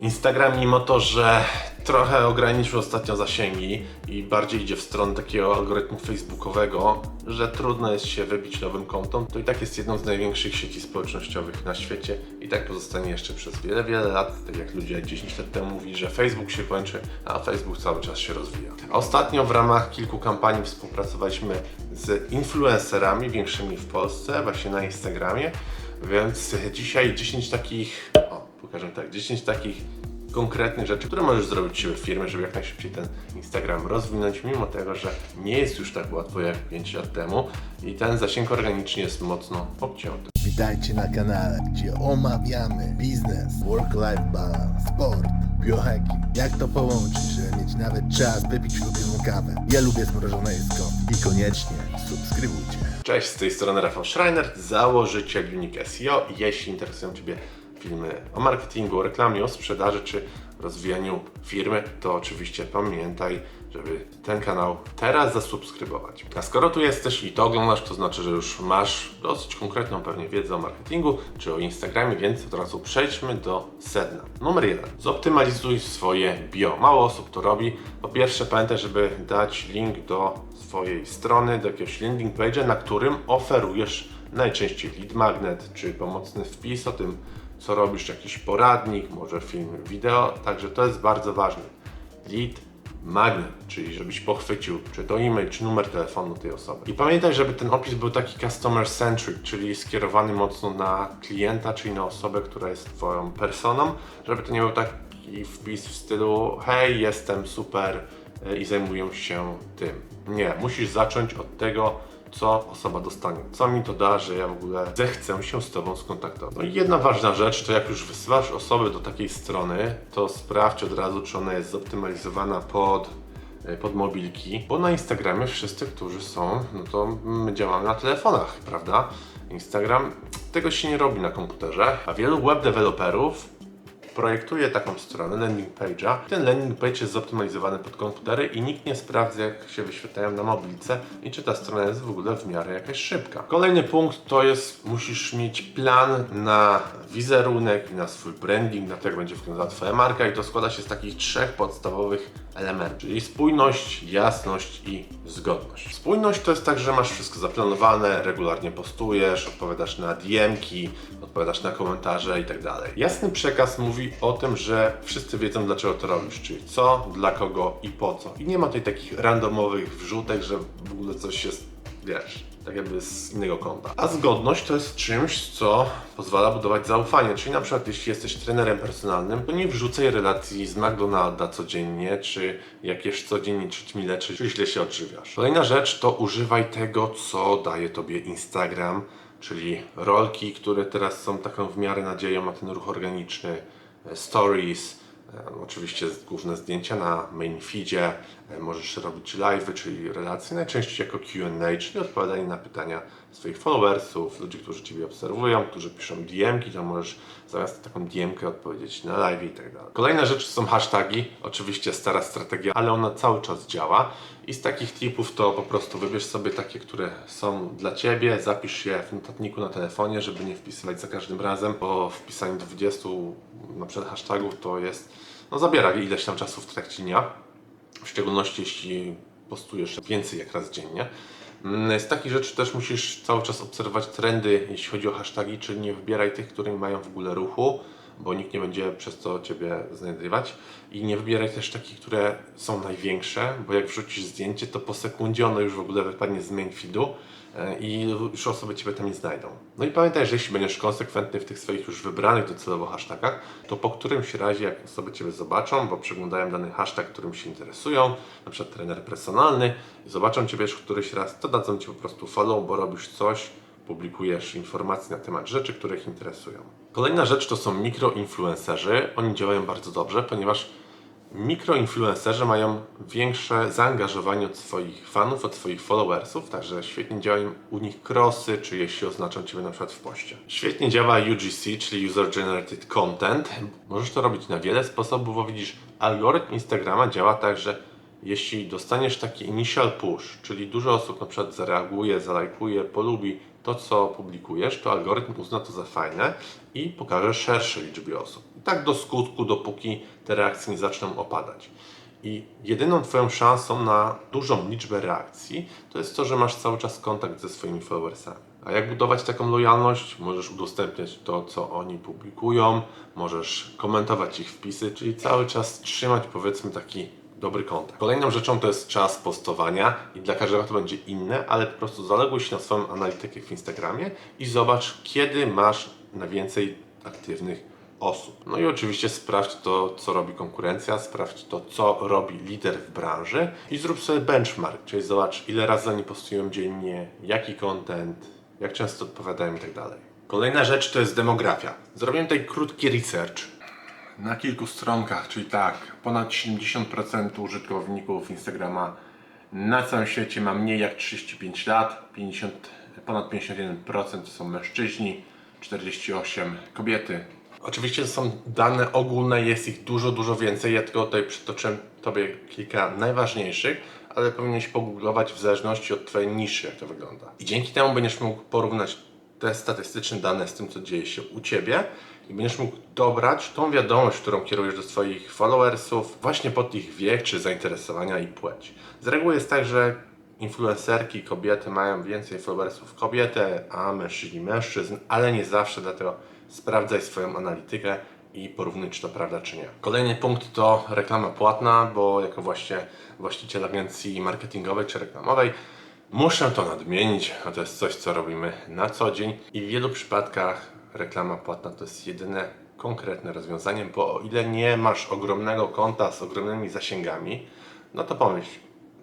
Instagram, mimo to, że trochę ograniczył ostatnio zasięgi i bardziej idzie w stronę takiego algorytmu facebookowego, że trudno jest się wybić nowym kontom, to i tak jest jedną z największych sieci społecznościowych na świecie i tak pozostanie jeszcze przez wiele, wiele lat, tak jak ludzie 10 lat temu mówili, że Facebook się kończy, a Facebook cały czas się rozwija. Ostatnio w ramach kilku kampanii współpracowaliśmy z influencerami większymi w Polsce, właśnie na Instagramie, więc dzisiaj 10 takich, pokażę tak, 10 takich konkretnych rzeczy, które możesz zrobić u siebie w firmie, żeby jak najszybciej ten Instagram rozwinąć, mimo tego, że nie jest już tak łatwo jak 5 lat temu i ten zasięg organiczny jest mocno obcięty. Witajcie na kanale, gdzie omawiamy biznes, work-life balance, sport, biohacking. Jak to połączyć, żeby mieć nawet czas wypić ulubioną kawę. Ja lubię zmrożone jedzko. I koniecznie subskrybujcie. Cześć, z tej strony Rafał Schreiner, założyciel Unique SEO. Jeśli interesują Ciebie filmy o marketingu, o reklamie, o sprzedaży czy rozwijaniu firmy, to oczywiście pamiętaj, żeby ten kanał teraz zasubskrybować. A skoro tu jesteś i to oglądasz, to znaczy, że już masz dosyć konkretną pewnie wiedzę o marketingu czy o Instagramie, więc od razu przejdźmy do sedna. Numer jeden. Zoptymalizuj swoje bio. Mało osób to robi. Po pierwsze pamiętaj, żeby dać link do swojej strony, do jakiegoś landing page'a, na którym oferujesz najczęściej lead magnet, czy pomocny wpis o tym, co robisz, jakiś poradnik, może film, wideo, także to jest bardzo ważne. Lead magnet, czyli żebyś pochwycił, czy to e-mail, czy numer telefonu tej osoby. I pamiętaj, żeby ten opis był taki customer centric, czyli skierowany mocno na klienta, czyli na osobę, która jest Twoją personą, żeby to nie był taki wpis w stylu hej, jestem super y, i zajmuję się tym. Nie, musisz zacząć od tego, co osoba dostanie. Co mi to da, że ja w ogóle zechcę się z Tobą skontaktować. No i jedna ważna rzecz, to jak już wysyłasz osobę do takiej strony, to sprawdź od razu, czy ona jest zoptymalizowana pod e, pod mobilki, bo na Instagramie wszyscy, którzy są, no to my działamy na telefonach, prawda? Instagram tego się nie robi na komputerze, a wielu web deweloperów projektuje taką stronę landing page'a. Ten landing page jest zoptymalizowany pod komputery i nikt nie sprawdza, jak się wyświetlają na mobilce i czy ta strona jest w ogóle w miarę jakaś szybka. Kolejny punkt to jest, musisz mieć plan na wizerunek i na swój branding, na to, jak będzie wyglądała Twoja marka i to składa się z takich trzech podstawowych elementów, czyli spójność, jasność i zgodność. Spójność to jest tak, że masz wszystko zaplanowane, regularnie postujesz, odpowiadasz na DM-ki, odpowiadasz na komentarze i tak. Jasny przekaz mówi o tym, że wszyscy wiedzą dlaczego to robisz, czyli co, dla kogo i po co. I nie ma tutaj takich randomowych wrzutek, że w ogóle coś jest, wiesz, tak jakby z innego kąta. A zgodność to jest czymś, co pozwala budować zaufanie. Czyli na przykład jeśli jesteś trenerem personalnym, to nie wrzucaj relacji z McDonalda codziennie, czy jak jesz codziennie ćwierćmile, czy źle się odżywiasz. Kolejna rzecz to używaj tego, co daje Tobie Instagram, czyli rolki, które teraz są taką w miarę nadzieją na ten ruch organiczny, stories, E, Oczywiście główne zdjęcia na main feedzie, e, możesz robić live'y, czyli relacje, najczęściej jako Q&A, czyli odpowiadanie na pytania swoich followersów, ludzi, którzy Ciebie obserwują, którzy piszą DM-ki, to możesz zamiast taką DM-kę odpowiedzieć na live i tak dalej. Kolejna rzecz są hasztagi, oczywiście stara strategia, ale ona cały czas działa i z takich tipów to po prostu wybierz sobie takie, które są dla Ciebie, zapisz je w notatniku na telefonie, żeby nie wpisywać za każdym razem, bo wpisanie 20 na przykład hashtagów to jest, no zabiera ileś tam czasu w trakcie dnia, w szczególności jeśli postujesz więcej jak raz dziennie. Mm, Z takich rzeczy też musisz cały czas obserwować trendy, jeśli chodzi o hasztagi, czyli nie wybieraj tych, które nie mają w ogóle ruchu, bo nikt nie będzie przez to Ciebie znajdywać. I nie wybieraj też takich, które są największe, bo jak wrzucisz zdjęcie, to po sekundzie ono już w ogóle wypadnie z main feedu e, i już osoby Ciebie tam nie znajdą. No i pamiętaj, że jeśli będziesz konsekwentny w tych swoich już wybranych docelowo hashtagach, to po którymś razie, jak osoby Ciebie zobaczą, bo przeglądają dany hashtag, którym się interesują, na przykład trener personalny, zobaczą Ciebie już któryś raz, to dadzą Ci po prostu follow, bo robisz coś, publikujesz informacje na temat rzeczy, które ich interesują. Kolejna rzecz to są mikroinfluencerzy. Oni działają bardzo dobrze, ponieważ mikroinfluencerzy mają większe zaangażowanie od swoich fanów, od swoich followersów, także świetnie działają u nich crossy, czy jeśli oznaczą Ciebie na przykład w poście. Świetnie działa UGC, czyli User Generated Content. Możesz to robić na wiele sposobów, bo widzisz, algorytm Instagrama działa tak, że jeśli dostaniesz taki initial push, czyli dużo osób na przykład zareaguje, zalajkuje, polubi to, co publikujesz, to algorytm uzna to za fajne i pokaże szerszej liczbie osób. I tak do skutku, dopóki te reakcje nie zaczną opadać. I jedyną Twoją szansą na dużą liczbę reakcji to jest to, że masz cały czas kontakt ze swoimi followersami. A jak budować taką lojalność? Możesz udostępniać to, co oni publikują, możesz komentować ich wpisy, czyli cały czas trzymać powiedzmy taki dobry kontakt. Kolejną rzeczą to jest czas postowania i dla każdego to będzie inne, ale po prostu zaległuj się na swoją analitykę w Instagramie i zobacz, kiedy masz najwięcej aktywnych osób. No i oczywiście sprawdź to, co robi konkurencja, sprawdź to, co robi lider w branży i zrób sobie benchmark, czyli zobacz, ile razy oni postują dziennie, jaki content, jak często odpowiadają i tak dalej. Kolejna rzecz to jest demografia. Zrobiłem tutaj krótki research na kilku stronkach, czyli tak, ponad 70% użytkowników Instagrama na całym świecie ma mniej jak 35 lat, 50, ponad 51% to są mężczyźni, 48 kobiety. Oczywiście to są dane ogólne, jest ich dużo, dużo więcej. Ja tylko tutaj przytoczyłem Tobie kilka najważniejszych, ale powinieneś pogooglować w zależności od Twojej niszy, jak to wygląda. I dzięki temu będziesz mógł porównać te statystyczne dane z tym, co dzieje się u Ciebie i będziesz mógł dobrać tą wiadomość, którą kierujesz do swoich followersów właśnie pod ich wiek czy zainteresowania i płeć. Z reguły jest tak, że influencerki, kobiety mają więcej followersów kobiety, a mężczyźni mężczyzn, ale nie zawsze, dlatego sprawdzaj swoją analitykę i porównuj, czy to prawda, czy nie. Kolejny punkt to reklama płatna, bo jako właśnie właściciel agencji marketingowej czy reklamowej muszę to nadmienić, a to jest coś, co robimy na co dzień i w wielu przypadkach reklama płatna to jest jedyne konkretne rozwiązanie, bo o ile nie masz ogromnego konta z ogromnymi zasięgami, no to pomyśl,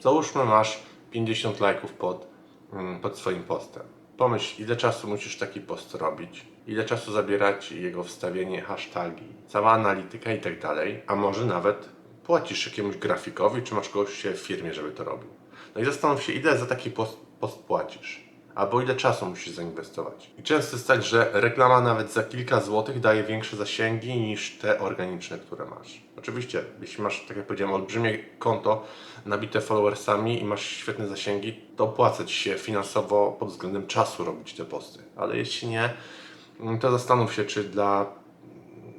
załóżmy masz 50 lajków pod, mm, pod swoim postem. Pomyśl, ile czasu musisz taki post robić, ile czasu zabierać jego wstawienie, hashtagi, cała analityka i tak dalej, a może nawet płacisz jakiemuś grafikowi, czy masz kogoś w firmie, żeby to robił. No i zastanów się, ile za taki post, post płacisz. Albo ile czasu musisz zainwestować. I często jest tak, że reklama nawet za kilka złotych daje większe zasięgi niż te organiczne, które masz. Oczywiście, jeśli masz, tak jak powiedziałem, olbrzymie konto nabite followersami i masz świetne zasięgi, to opłaca Ci się finansowo pod względem czasu robić te posty. Ale jeśli nie, to zastanów się, czy dla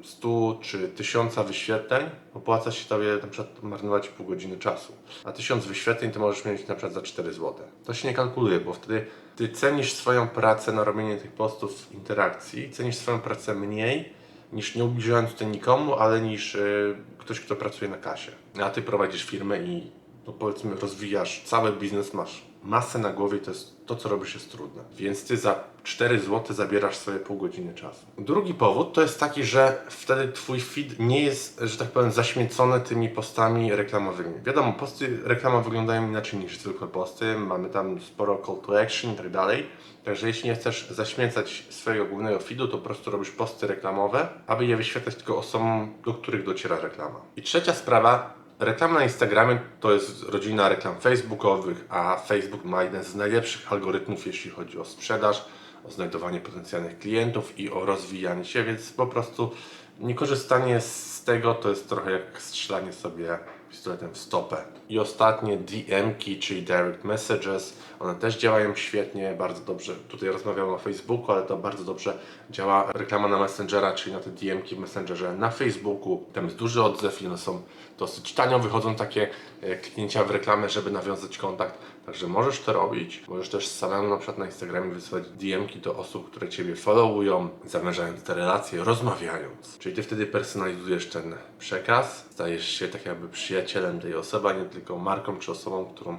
100 czy 1000 wyświetleń opłaca się Tobie na przykład marnować pół godziny czasu. A 1000 wyświetleń to możesz mieć na przykład za 4 zł. To się nie kalkuluje, bo wtedy Ty cenisz swoją pracę na robienie tych postów w interakcji, cenisz swoją pracę mniej niż nie ubliżając to nikomu, ale niż y, ktoś, kto pracuje na kasie. A Ty prowadzisz firmę i no powiedzmy rozwijasz cały biznes, masz masę na głowie, to jest to, co robisz jest trudne. Więc ty za 4 zł zabierasz sobie pół godziny czasu. Drugi powód to jest taki, że wtedy twój feed nie jest, że tak powiem, zaśmiecony tymi postami reklamowymi. Wiadomo, posty reklamowe wyglądają inaczej niż zwykłe posty, mamy tam sporo call to action i tak dalej. Także jeśli nie chcesz zaśmiecać swojego głównego feedu, to po prostu robisz posty reklamowe, aby je wyświetlać tylko osobom, do których dociera reklama. I trzecia sprawa, Reklama na Instagramie to jest rodzina reklam facebookowych, a Facebook ma jeden z najlepszych algorytmów, jeśli chodzi o sprzedaż, o znajdowanie potencjalnych klientów i o rozwijanie się, więc po prostu niekorzystanie z tego to jest trochę jak strzelanie sobie pistoletem w stopę. I ostatnie DM-ki, czyli direct messages, one też działają świetnie, bardzo dobrze. Tutaj rozmawiamy o Facebooku, ale to bardzo dobrze działa reklama na Messengera, czyli na te DM-ki w Messengerze na Facebooku. Tam jest duży odzew i one są dosyć tanio, wychodzą takie e, kliknięcia w reklamę, żeby nawiązać kontakt. Także możesz to robić. Możesz też samemu na przykład na Instagramie wysyłać DM-ki do osób, które Ciebie followują, zamierzając te relacje, rozmawiając. Czyli Ty wtedy personalizujesz ten przekaz, stajesz się tak jakby przyjacielem tej osoby, a nie tylko marką czy osobą, którą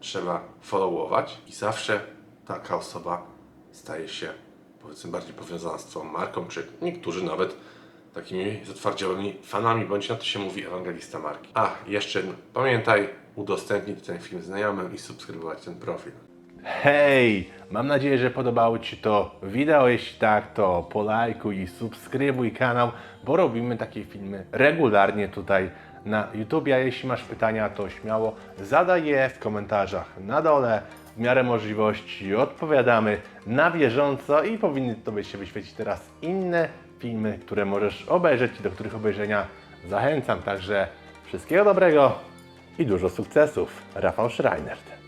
trzeba followować i zawsze taka osoba staje się powiedzmy bardziej powiązana z Twoją marką, czy niektórzy nawet takimi zatwardziałymi fanami, bądź na to się mówi ewangelista marki. A, jeszcze pamiętaj, udostępnić ten film znajomym i subskrybować ten profil. Hej! Mam nadzieję, że podobało Ci to wideo. Jeśli tak, to polajkuj i subskrybuj kanał, bo robimy takie filmy regularnie tutaj na YouTube. A jeśli masz pytania, to śmiało zadaj je w komentarzach na dole. W miarę możliwości odpowiadamy na bieżąco i powinny Tobie się wyświecić teraz inne filmy, które możesz obejrzeć i do których obejrzenia zachęcam. Także wszystkiego dobrego i dużo sukcesów. Rafał Schreinert.